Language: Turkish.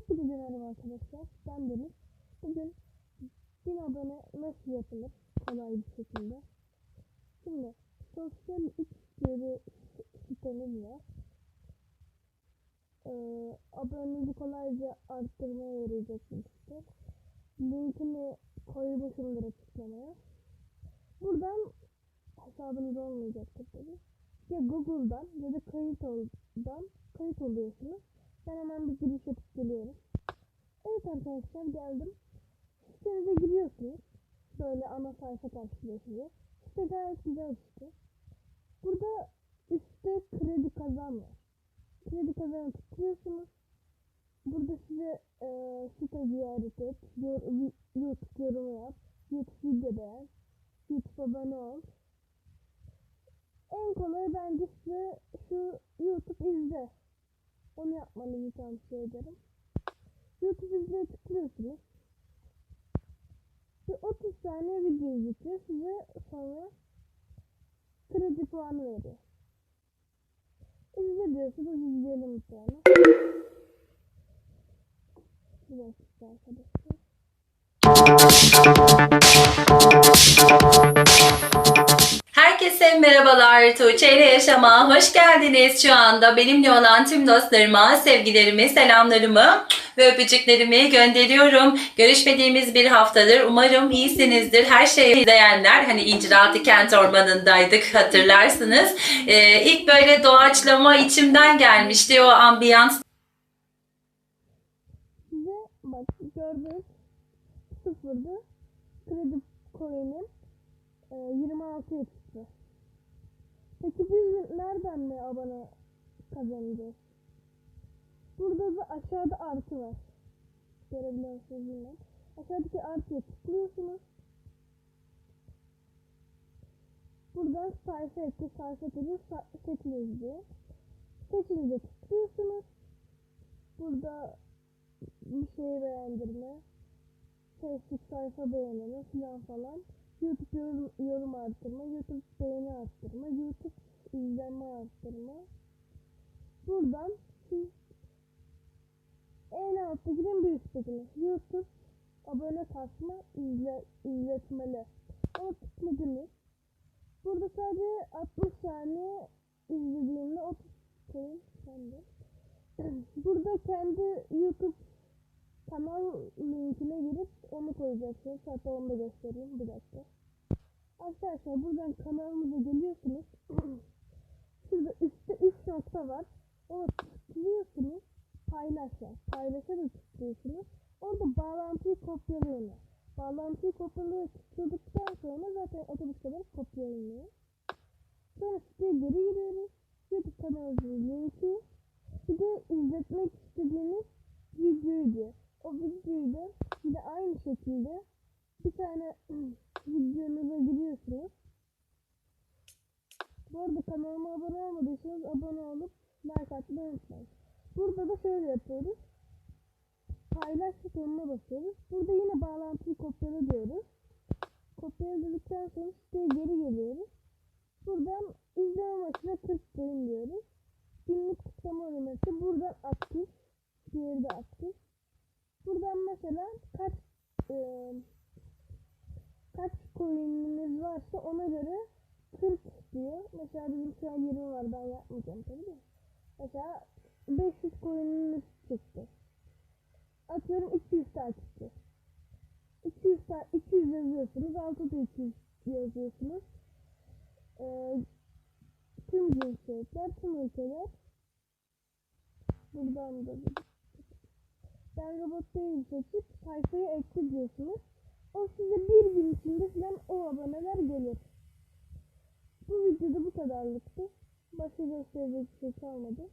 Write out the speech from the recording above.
Hepinize merhaba arkadaşlar. Ben Deniz. Bugün 1000 abone nasıl yapılır kolay bir şekilde. Şimdi sosyal X diye bir sitemiz var. Ee, abonenizi kolayca arttırmaya yarayacak bir site. Linkini koymuşumdur açıklamaya. Buradan hesabınız olmayacaktır tabi. Ya Google'dan ya da kayıt oldan kayıt oluyorsunuz. Ben hemen bir giriş yapıp geliyorum. Evet arkadaşlar geldim. Sitenize giriyorsunuz. Böyle ana sayfa karşılıyor size. Site gayet güzel işte. Burada üstte kredi kazan var. Kredi kazanı tıklıyorsunuz. Burada size e, site ziyaret et, yor, YouTube yorumu yap, YouTube video beğen, YouTube abone ol. En kolayı bence size şu YouTube izle. Onu yapmanızı tavsiye ederim. YouTube izleye tıklıyorsunuz. Bir 30 saniye video izletiyor. Size sonra kredi puanı veriyor. İzle diyorsunuz izleyelim bir tane. Bir arkadaşlar. Herkese merhabalar. Tuğçe ile Yaşam'a hoş geldiniz. Şu anda benimle olan tüm dostlarıma sevgilerimi, selamlarımı ve öpücüklerimi gönderiyorum. Görüşmediğimiz bir haftadır. Umarım iyisinizdir. Her şeyi izleyenler hani İnciraltı Kent Ormanı'ndaydık hatırlarsınız. Ee, ilk böyle doğaçlama içimden gelmişti o ambiyans. Size bak gördüğünüz sıfırdı. Kredi e, 26 çıktı. Peki biz nereden mi abone kazanacağız? Burada da aşağıda artı var. Görebiliyor musunuz bilmem. Aşağıdaki artıya tıklıyorsunuz. Buradan sayfa ekle, sayfa ekle, seçiniz diyor. Seçinize tıklıyorsunuz. Burada bir şey beğendirme, Facebook sayfa beğenme falan falan. YouTube yorum, yorum arttırma, YouTube beğeni arttırma, YouTube izlenme arttırma. Buradan siz en alttakinin bir üsttekini. YouTube abone kasma, izle, izletmeli. Onu tıkladınız. Burada sadece 60 saniye izlediğimde 30 koyun. Burada kendi YouTube kanal linkine girip onu koyacaksınız. Hatta onu da göstereyim bir dakika. Arkadaşlar buradan kanalımıza geliyorsunuz. Şurada üstte 3 nokta var. Ona tıklıyorsunuz. Paylaş var. Paylaşa da tıklıyorsunuz. Orada bağlantıyı kopyalayın. var. Bağlantıyı kopyalayıp tıkladıktan sonra zaten otobüsler kopyalanıyor. Sonra siteye geri giriyoruz. YouTube kanalımızın linki. Bir de izletmek istediğiniz videoyu diyor. O videoyu da yine aynı şekilde bir tane videonuza giriyorsunuz. Bu arada kanalıma abone olmadıysanız abone olup like atmayı unutmayın. Burada da şöyle yapıyoruz. Paylaş butonuna basıyoruz. Burada yine bağlantıyı kopyala diyoruz. Kopyaladıktan sonra siteye geri geliyoruz. Buradan izleme başına 40 coin diyoruz. Günlük kutlama ödemesi buradan aktif. Diğeri de aktif. Mesela kaç e, kaç coin'iniz varsa ona göre 40 diyor. Mesela bizim şu an 20 var ben yapmayacağım tabii de. Mesela 500 coin'iniz çıktı. Atıyorum 200 takipçi. 200 ta 200 yazıyorsunuz. Altta da 200 yazıyorsunuz. Ee, tüm cinsiyetler, tüm ülkeler. Buradan da bir ben robot değilim seçip sayfayı ekle diyorsunuz. O size bir gün içinde falan o aboneler gelir. Bu videoda bu kadarlıktı. Başka gösterecek bir şey kalmadı.